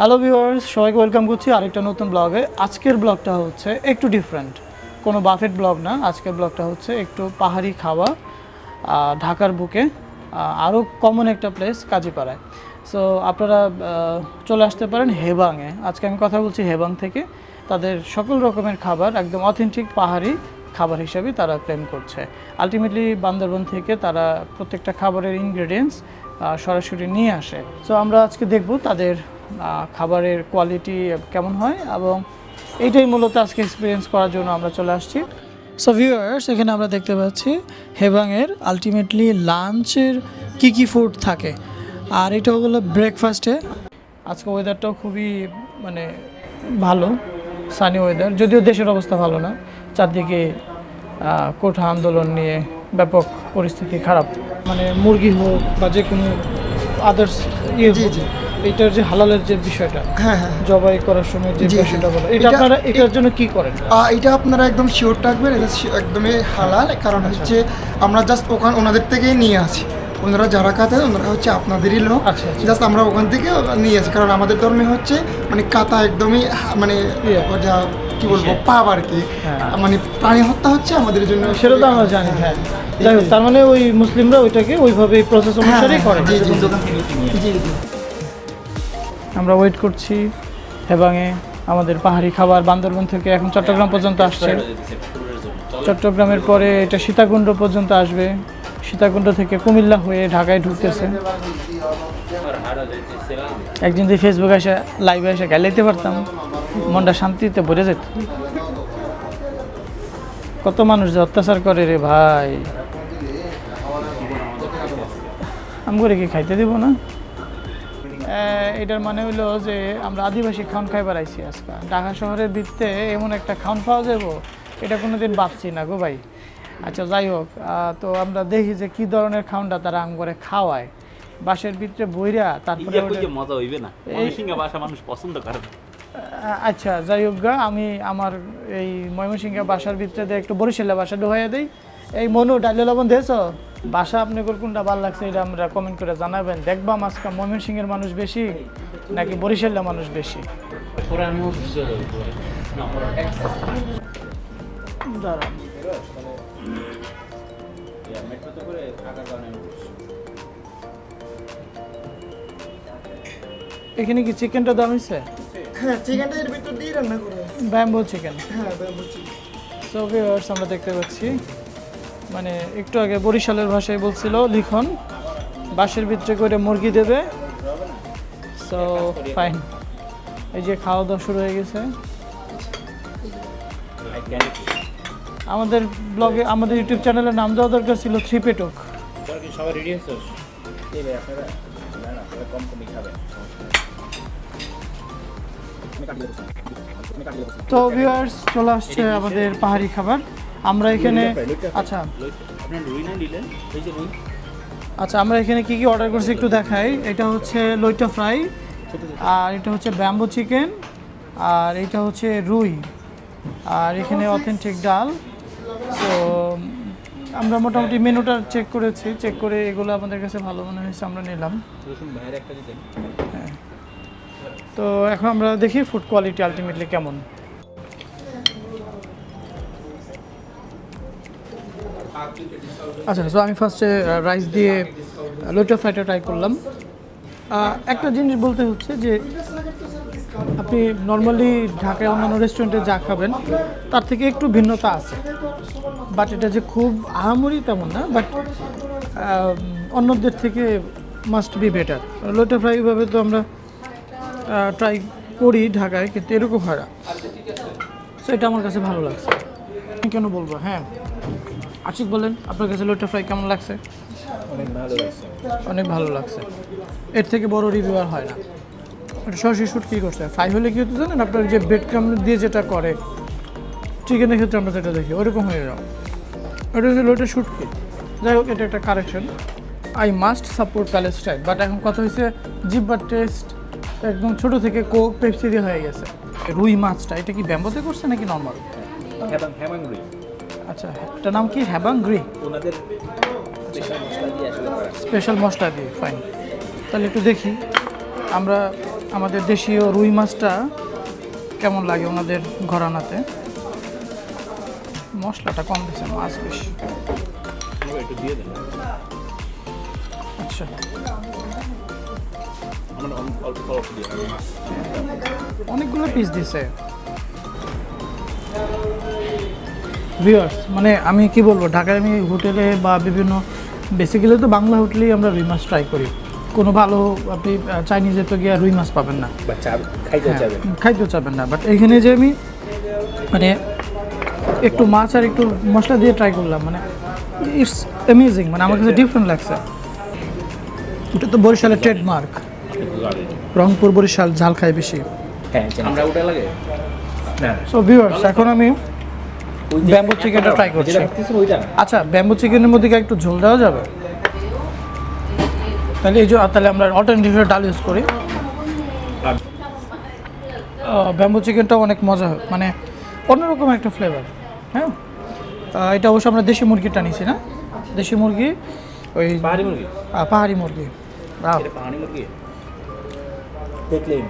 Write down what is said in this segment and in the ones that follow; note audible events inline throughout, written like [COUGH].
Hello viewers সবাইকে welcome করছি আরেকটা নতুন ব্লগে আজকের ব্লগটা হচ্ছে একটু ডিফারেন্ট কোনো বাফেট ব্লগ না, আজকের ব্লগটা হচ্ছে একটু পাহাড়ি খাওয়া ঢাকার বুকে আরও কমন একটা প্লেস কাজীপাড়ায়। সো আপনারা চলে আসতে পারেন হেবাংয়ে আজকে আমি কথা বলছি হেবাং থেকে। তাদের সকল রকমের খাবার, একদম অথেন্টিক পাহাড়ি খাবার হিসাবে তারা ক্লেম করছে। আলটিমেটলি বান্দরবন থেকে তারা প্রত্যেকটা খাবারের ইনগ্রেডিয়েন্টস সরাসরি নিয়ে আসে। সো আমরা আজকে দেখব তাদের খাবারের কোয়ালিটি কেমন হয় এবং এইটাই মূলত আজকে এক্সপিরিয়েন্স করার জন্য আমরা চলে আসছি। সো ভিউয়ার্স এখানে আমরা দেখতে পাচ্ছি হেবাংয়ের আলটিমেটলি লাঞ্চের কি কি ফুড থাকে। আর এটা হলো ব্রেকফাস্টে আজকে ওয়েদারটাও খুবই মানে ভালো সানি ওয়েদার যদিও দেশের অবস্থা ভালো না। চারদিকে কোঠা আন্দোলন নিয়ে ব্যাপক পরিস্থিতি খারাপ। মানে মুরগি হোক বা যে কোনো আদার্স ইয়ে। এটার যে হালালের যে বিষয়টা হ্যাঁ হ্যাঁ জবাই করার সময় যে। বিষয়টা বলো এটা আপনারা এটার জন্য কি করেন? আহ, এটা আপনারা একদম শিওর থাকবেন এটা একদমই হালাল। কারণ হচ্ছে আমরা জাস্ট ওখান ওনাদের থেকেই নিয়ে আসি। ওনারা যারা কাতে ওনারা হচ্ছে আপনাদেরই লোক। আচ্ছা, আচ্ছা। জাস্ট আমরা ওখান থেকে নিয়ে আসি। কারণ আমাদের ধর্মে হচ্ছে মানে কাতা একদমই মানে ইয়ে। যা কি বলব পাপ আর কি। হ্যাঁ। মানে প্রাণী হত্যা হচ্ছে আমাদের জন্য। সেটা তো আমরা জানি হ্যাঁ। যাই হোক তার মানে ওই মুসলিমরা ওইটাকে ওইভাবে প্রসেস হ্যাঁ, অনুসারেই করে। জি, জি, জি, জি। আমরা ওয়েট করছি হেবাঙে আমাদের পাহাড়ি খাবার বান্দরবন থেকে এখন চট্টগ্রাম পর্যন্ত আসছে। চট্টগ্রামের পরে এটা সীতাকুণ্ড পর্যন্ত আসবে। সীতাকুণ্ড থেকে কুমিল্লা হয়ে ঢাকায় ঢুকতেছে। একদিন যদি ফেসবুকে এসে লাইভে এসে গাইলাইতে পারতাম, মনটা শান্তিতে ভরে যেত। কত মানুষ যে অত্যাচার করে রে ভাই। আমি করে কি খাইতে দেবো না। এটার মানে হইল যে আমরা আদিবাসী খাওয়ান খাইবার আইছি আজকে। ঢাকা শহরের ভিত্তে এমন একটা খাওয়ান পাওয়া যাব এটা কোনোদিন ভাবছি না গো ভাই। আচ্ছা যাই হোক তো আমরা দেখি যে কি ধরনের খাওয়ানটা তারা আম করে খাওয়ায়। বাসের ভিতরে বইরা তারপরে মজা হইবে না। ভাষা মানুষ পছন্দ করে আচ্ছা যাই হোক গা, আমি আমার এই ময়মনসিংহ বাসার ভিতরে একটু বরিশালে বাসা ঢুকাইয়া দিই। এই মনু ডালে লবণ দিয়েছ? বাসা আপনি কোনটা ভালো লাগছে এটা আমরা কমেন্ট করে জানাবেন। দেখবাম আজকে ময়মনসিংহের মানুষ বেশি নাকি বরিশালের মানুষ বেশি? দাঁড়ান। এখানে কি চিকেনটা দাম হয়েছে? হ্যাঁ চিকেনটা এর ভিতর দিয়ে রান্না করে ব্যাম্বো চিকেন। হ্যাঁ বলছি সো ভিউয়ার্স আমরা দেখতে পাচ্ছি। মানে একটু আগে বরিশালের ভাষায় বলছিল, লিখন, বাঁশের ভিতরে করে মুরগি দেবে। সো ফাইন এই যে খাওয়া দাওয়া শুরু হয়ে গেছে। আমাদের ব্লগে আমাদের ইউটিউব চ্যানেলের নাম দেওয়া দরকার ছিল থ্রি পেটক তো ভিউয়ার্স চলে আসছে আমাদের পাহাড়ি খাবার। আমরা এখানে আচ্ছা। আচ্ছা আমরা এখানে কি কি অর্ডার করছি একটু দেখাই। এটা হচ্ছে লইটা ফ্রাই আর এটা হচ্ছে ব্যাম্বো চিকেন আর এটা হচ্ছে রুই আর এখানে অথেন্টিক ডাল। তো আমরা মোটামুটি মেনুটা চেক করেছি চেক করে এগুলো আমাদের কাছে ভালো মনে হয়েছে আমরা নিলাম। দিতেন। তো এখন আমরা দেখি ফুড কোয়ালিটি আলটিমেটলি কেমন। আচ্ছা সো আমি ফার্স্টে রাইস দিয়ে লোটা ফ্রাইটা ট্রাই করলাম। একটা জিনিস বলতে হচ্ছে যে, আপনি নর্মালি ঢাকায় অন্যান্য রেস্টুরেন্টে যা খাবেন, তার থেকে একটু ভিন্নতা আছে। বাট এটা যে খুব আহামরি তেমন না বাট অন্যদের থেকে মাস্ট বি বেটার লোটা ফ্রাই ভাবে তো আমরা ট্রাই করি ঢাকায়, কিন্তু এরকম হয় না। সো এটা আমার কাছে ভালো লাগছে। কেন বলব? হ্যাঁ। আশিক বলেন আপনার কাছে লোটা ফ্রাই কেমন লাগছে অনেক ভালো লাগছে অনেক ভালো লাগছে এর থেকে বড় রিভিউ আর হয় না এটা সরাসরি শ্যুট কী করছে ফ্রাই হলে কী হতে জানেন আপনার যে বেড ক্রাম দিয়ে যেটা করে চিকেনের ক্ষেত্রে আমরা যেটা দেখি ওরকম হয়ে যাও এটা হচ্ছে লোটা শ্যুট কি যাই হোক এটা একটা correction I must support Palestine but এখন কথা হয়েছে জিব্বার টেস্ট একদম ছোট থেকে কোক পেপসি দিয়ে হয়ে গেছে রুই মাছটা এটা কি ব্যাম্বোতে করছে নাকি নর্মাল রুই আচ্ছা এটার নাম কি? হ্যাবাং গ্রি ওনাদের স্পেশাল মশলা দিয়ে আসলে স্পেশাল মশলা দিয়ে ফাইন তাহলে একটু দেখি আমরা আমাদের দেশীয় রুই মাছটা কেমন লাগে ওনাদের ঘরানাতে? মশলাটা কম দিচ্ছে মাছ বেশি। একটু দিয়ে দেন। আচ্ছা। অনেকগুলো পিস দিছে। ভিউয়ার্স মানে আমি কি বলব ঢাকায় আমি হোটেলে বা বিভিন্ন বেসিক্যালি তো বাংলা হোটেলেই আমরা রুই মাছ ট্রাই করি। কোনো ভালো আপনি চাইনিজে তো গিয়ে রুই মাছ পাবেন না। খাইতে হ্যাঁ, খাইতেও চাবেন না। বাট এখানে যে আমি মানে একটু মাছ আর একটু মশলা দিয়ে ট্রাই করলাম মানে ইটস অ্যামেজিং মানে আমার কাছে ডিফারেন্ট লাগছে। এটা তো বরিশালের ট্রেডমার্ক রংপুর বরিশাল ঝাল খায় বেশি। হ্যাঁ আমরা ওটা লাগে? সো ভিউয়ার্স এখন আমি ব্যাম্বু চিকেনটা ট্রাই করছি। আচ্ছা ব্যাম্বু চিকেনের মধ্যে কি একটু ঝোল দেওয়া যাবে? তাহলে এই যে তাহলে আমরা অল্টারনেটিভ ডাল ইউজ করি। ব্যাম্বু চিকেনটা অনেক মজা হয় মানে অন্যরকম একটা ফ্লেভার হ্যাঁ? এটা অবশ্য আমরা দেশি মুরগিটা নিছি না? দেশি মুরগি ওই পাহাড়ি মুরগি? পাহাড়ি মুরগি। পাহাড়ি মুরগি? দেখলেন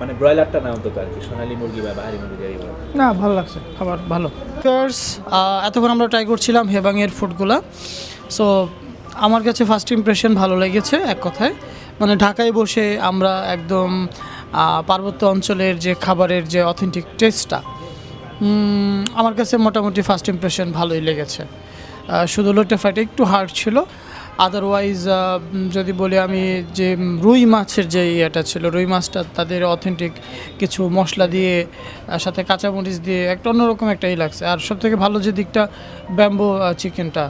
মানে ব্রয়লারটা না অন্তত আর কি? সোনালি মুরগি বা পাহাড়ি মুরগি যাই না, ভালো লাগছে, খাবার ভালো। এতক্ষণ আমরা ট্রাই করছিলাম হেবাংয়ের ফুডগুলো সো আমার কাছে ফার্স্ট ইমপ্রেশন ভালো লেগেছে এক কথায়। মানে ঢাকায় বসে আমরা একদম পার্বত্য অঞ্চলের যে খাবারের যে অথেন্টিক টেস্টটা আমার কাছে মোটামুটি ফার্স্ট ইমপ্রেশন ভালোই লেগেছে। শুধু লোটে ফ্রাইটা একটু হার্ড ছিল। আদারওয়াইজ যদি বলি আমি যে রুই মাছের যে ইয়েটা ছিল, রুই মাছটা তাদের অথেন্টিক কিছু মশলা দিয়ে সাথে কাঁচামরিচ দিয়ে একটা অন্যরকম একটাই লাগছে। আর সব থেকে ভালো যে দিকটা, ব্যাম্বো চিকেনটা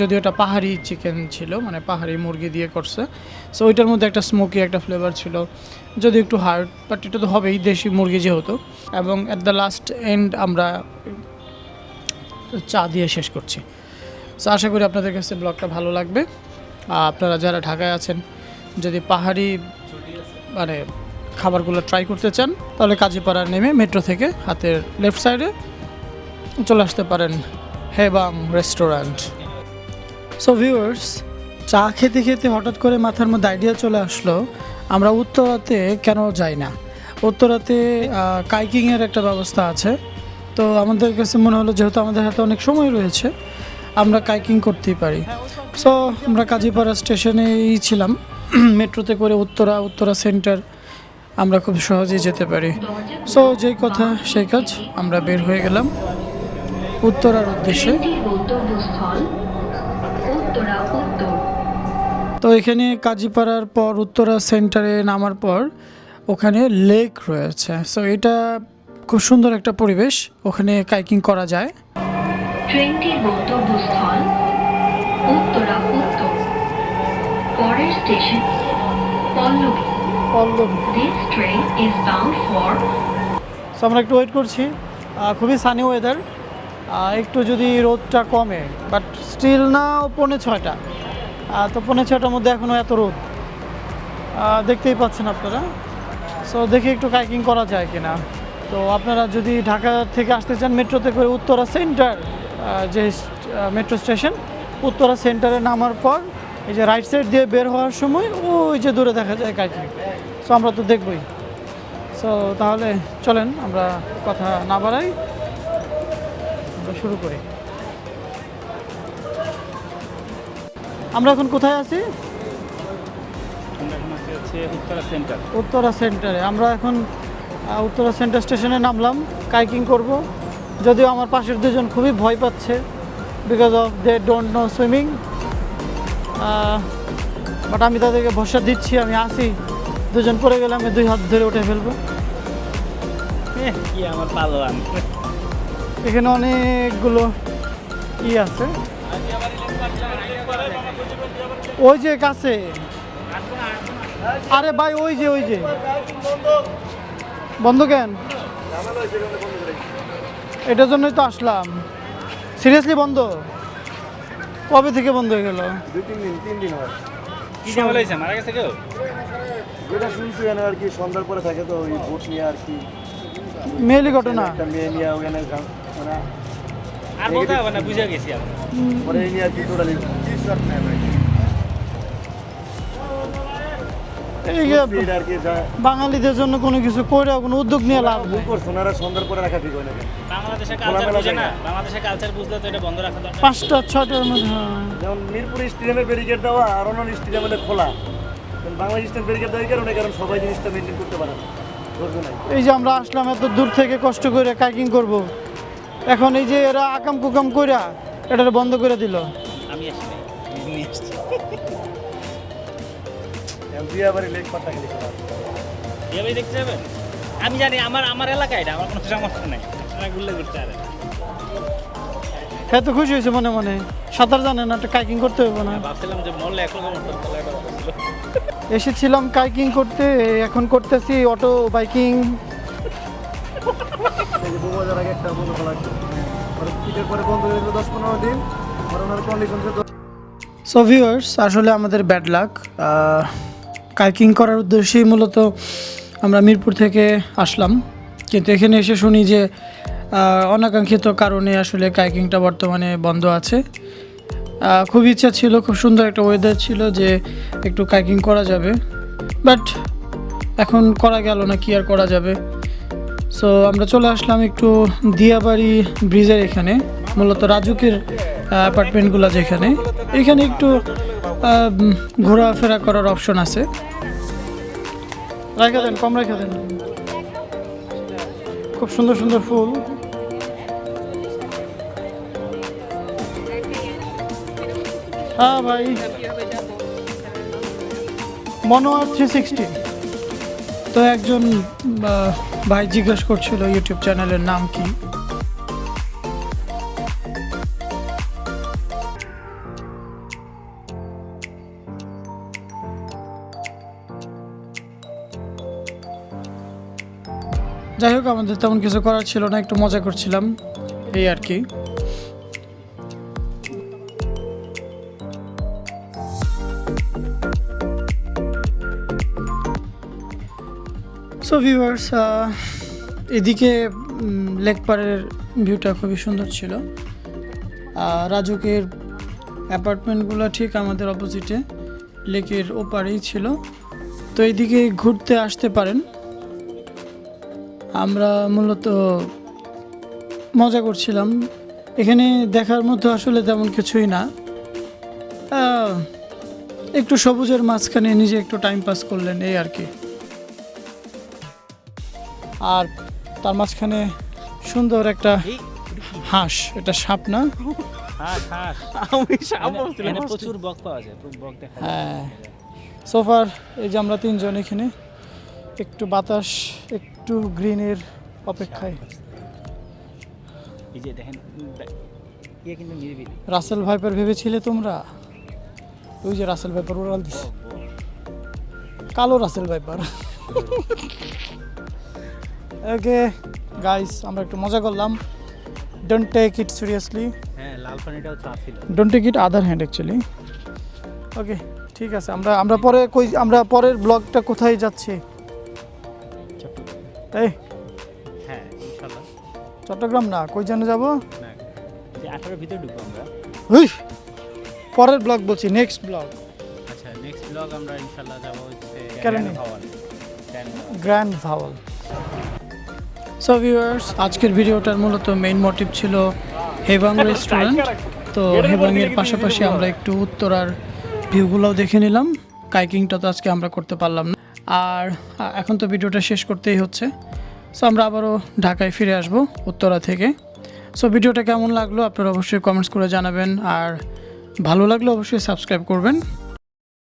যদি ওটা পাহাড়ি চিকেন ছিল মানে পাহাড়ি মুরগি দিয়ে করছে সো ওইটার মধ্যে একটা স্মোকি একটা ফ্লেভার ছিল যদি একটু হার্ড বাট এটা তো হবেই, দেশি মুরগি যেহেতু। এবং অ্যাট দ্য লাস্ট এন্ড আমরা চা দিয়ে শেষ করছি। সো আশা করি আপনাদের কাছে ব্লগটা ভালো লাগবে। আর আপনারা যারা ঢাকায় আছেন, যদি পাহাড়ি মানে খাবারগুলো ট্রাই করতে চান, তাহলে কাজীপাড়া নেমে মেট্রো থেকে হাতের লেফট সাইডে চলে আসতে পারেন হেবাং রেস্টুরেন্ট সো ভিউয়ার্স চা খেতে খেতে হঠাৎ করে মাথার মধ্যে আইডিয়া চলে আসলো, আমরা উত্তরাতে কেন যাই না? উত্তরাতে কাইকিংয়ের একটা ব্যবস্থা আছে। তো আমাদের কাছে মনে হলো, যেহেতু আমাদের হাতে অনেক সময় রয়েছে আমরা কাইকিং করতেই পারি। সো আমরা কাজীপাড়া স্টেশনেই ছিলাম। [CLEARS THROAT] মেট্রোতে করে উত্তরা উত্তরা সেন্টার আমরা খুব সহজেই যেতে পারি। সো যেই কথা, সেই কাজ আমরা বের হয়ে গেলাম উত্তরার উদ্দেশ্যে। তো এখানে কাজীপাড়ার পর, উত্তরা সেন্টারে নামার পর ওখানে লেক রয়েছে। সো এটা খুব সুন্দর একটা পরিবেশ। ওখানে কাইকিং করা যায়। ট্রেনটির গন্তব্যস্থল উত্তরা উত্তর। পরের station Pallabi. This train is bound for so আমরা একটু ওয়েট করছি। খুবই সানি ওয়েদার একটু যদি রোদটা কমে বাট স্টিল না পৌনে ছয়টা। তো পৌনে ছয়টার মধ্যে এখনও এত রোদ। দেখতেই পাচ্ছেন আপনারা। সো দেখি একটু কাইকিং করা যায় কিনা। তো আপনারা যদি ঢাকা থেকে আসতে চান মেট্রোতে করে উত্তরা সেন্টার যে মেট্রো স্টেশন উত্তরা সেন্টারে নামার পর এই যে রাইট সাইড দিয়ে বের হওয়ার সময় ওই যে দূরে দেখা যায় কাইকিং সো আমরা তো দেখবই। সো তাহলে চলেন আমরা কথা না বাড়াই আমরা শুরু করি। আমরা এখন কোথায় আছি? সেন্টার উত্তরা সেন্টারে আমরা এখন উত্তরা সেন্টার স্টেশনে নামলাম কাইকিং করব। যদিও আমার পাশের দুজন খুবই ভয় পাচ্ছে because of they don't know swimming but আমি তাদেরকে ভরসা দিচ্ছি আমি আসি দুজন পড়ে গেলে আমি দুই হাত ধরে উঠে ফেলব। আমার পালোয়ান। এখানে অনেকগুলো ই আছে। ওই যে কাছে। আরে ভাই ওই যে ওই যে। বন্ধ কেন? এটার জন্যই তো আসলাম। সিরিয়াসলি বন্ধ? কবে থেকে বন্ধ হয়ে গেল? দুই তিন দিন তিন দিন হয়। কি কেমন হয়েছে মারা গেছে কেউ? যেটা শুনছি ওখানে আর কি সন্ধ্যার পরে থাকে তো ওই ভোট নিয়ে আর কি। মেয়েলি ঘটনা? একটা মেয়ে নিয়ে ওখানে মানে আর বলতে হবে না বুঝে গেছি আমরা। পরে নিয়ে আর কি টোটালি এই যে স্পিড আর বাঙালিদের জন্য কোনো কিছু করে কোনো উদ্যোগ নিয়ে লাভ নেই। ভুল করছে ওনারা সন্ধ্যার পরে রাখা ঠিক হয় না বাংলাদেশের কালচার বুঝে না? বাংলাদেশের কালচার বুঝলে তো এটা বন্ধ রাখা দরকার। পাঁচটা ছটার মধ্যে হ্যাঁ। যেমন মিরপুর স্টেডিয়ামে ব্যারিকেড দেওয়া আর অন্যান্য স্টেডিয়ামে খোলা। কারণ বাংলাদেশ স্টেডিয়াম ব্যারিকেড দেওয়ার কারণে কারণ সবাই জিনিসটা মেনটেন করতে পারে না। এই যে আমরা আসলাম এত দূর থেকে কষ্ট করে কাইকিং করব। এখন এই যে এরা আকাম কুকাম কইরা এটা বন্ধ করে দিল। আমি আসি আমি পাতা খেলে দেখতে যাবেন? জানি আমার আমার এলাকা এটা আমার কোনো সমস্যা নাই। ঘুরলে ঘুরতে পারেন হ্যাঁ তো খুশি হয়েছে মনে মনে। সাঁতার জানে না একটা কাইকিং করতে হবে না। ভাবছিলাম যে মরলে এখন এসেছিলাম কাইকিং করতে এখন করতেছি অটো বাইকিং। এই যে দু বছর আগে একটা বন্ধ খোলা পিঠের পরে বন্ধ হয়ে গেল দশ পনেরো দিন। আর ওনার কন্ডিশন সো ভিউয়ার্স আসলে আমাদের ব্যাড লাক কাইকিং করার উদ্দেশ্যেই মূলত আমরা মিরপুর থেকে আসলাম। কিন্তু এখানে এসে শুনি যে অনাকাঙ্ক্ষিত কারণে আসলে কাইকিংটা বর্তমানে বন্ধ আছে। খুব ইচ্ছা ছিল, খুব সুন্দর একটা ওয়েদার ছিল যে একটু কাইকিং করা যাবে। বাট এখন করা গেল না, কি আর করা যাবে? সো আমরা চলে আসলাম একটু দিয়াবাড়ি ব্রিজের এখানে, মূলত রাজুকের অ্যাপার্টমেন্টগুলো যেখানে। এখানে একটু ঘোরাফেরা করার অপশন আছে। রেখে দেন, কম রেখে দেন। খুব সুন্দর সুন্দর ফুল। হ্যাঁ ভাই। মনোয়ার থ্রি সিক্সটি তো একজন ভাই জিজ্ঞেস করছিল ইউটিউব চ্যানেলের নাম কি? যাই হোক, আমাদের তেমন কিছু করার ছিল না, একটু মজা করছিলাম, এই আর কি। সো ভিউয়ার্স এদিকে লেক পাড়ের ভিউটা খুবই সুন্দর ছিল। রাজুকের অ্যাপার্টমেন্টগুলো ঠিক আমাদের অপোজিটে লেকের ওপারেই ছিল। তো এইদিকে ঘুরতে আসতে পারেন। আমরা মূলত মজা করছিলাম। এখানে দেখার মতো আসলে তেমন কিছুই না। একটু সবুজের মাঝখানে নিজে একটু টাইম পাস করলেন এই আর কি। আর তার মাঝখানে সুন্দর একটা হাঁস এটা সাপ না? হাঁস হাঁস। আমি এখানে- এখানে প্রচুর বক পাওয়া যায় বক দেখা যায়। হ্যাঁ। সোফার এই যে আমরা তিনজন এখানে একটু বাতাস একটু গ্রিনের অপেক্ষায়। এই যে দেখেন ইয়ে কিন্তু নিরিবিলি। রাসেল ভাইপার ভেবেছিলে তোমরা? ওই যে রাসেল ভাইপার উড়াল দিছে। কালো রাসেল ভাইপার। ওকে গাইস আমরা একটু মজা করলাম। ডোন্ট টেক ইট সিরিয়াসলি হ্যাঁ লাল পানিটাও চা ছিল। Don't take it other hand actually okay ঠিক আছে আমরা আমরা পরে কই আমরা পরের ব্লগটা কোথায় যাচ্ছি? এই হ্যাঁ ইনশাল্লাহ চট্টগ্রাম না কই জন্য যাব? আঠারোর ভিতরে ঢুকবো আমরা। হুই পরের ব্লগ বলছি নেক্সট ব্লগ আচ্ছা নেক্সট ব্লগ আমরা ইনশাল্লাহ যাব কেরানি। ভবন গ্র্যান্ড ভাওয়াল সো ভিউয়ার্স আজকের ভিডিওটার মূলত মেইন মোটিভ ছিল হেবাং রেস্টুরেন্ট তো হেবাংয়ের পাশাপাশি আমরা একটু উত্তরার ভিউগুলোও দেখে নিলাম। কাইকিংটা তো আজকে আমরা করতে পারলাম না। আর এখন তো ভিডিওটা শেষ করতেই হচ্ছে। সো আমরা আবারও ঢাকায় ফিরে আসব উত্তরা থেকে। সো ভিডিওটা কেমন লাগল আপনারা অবশ্যই কমেন্টস করে জানাবেন। আর ভালো লাগলে অবশ্যই সাবস্ক্রাইব করবেন।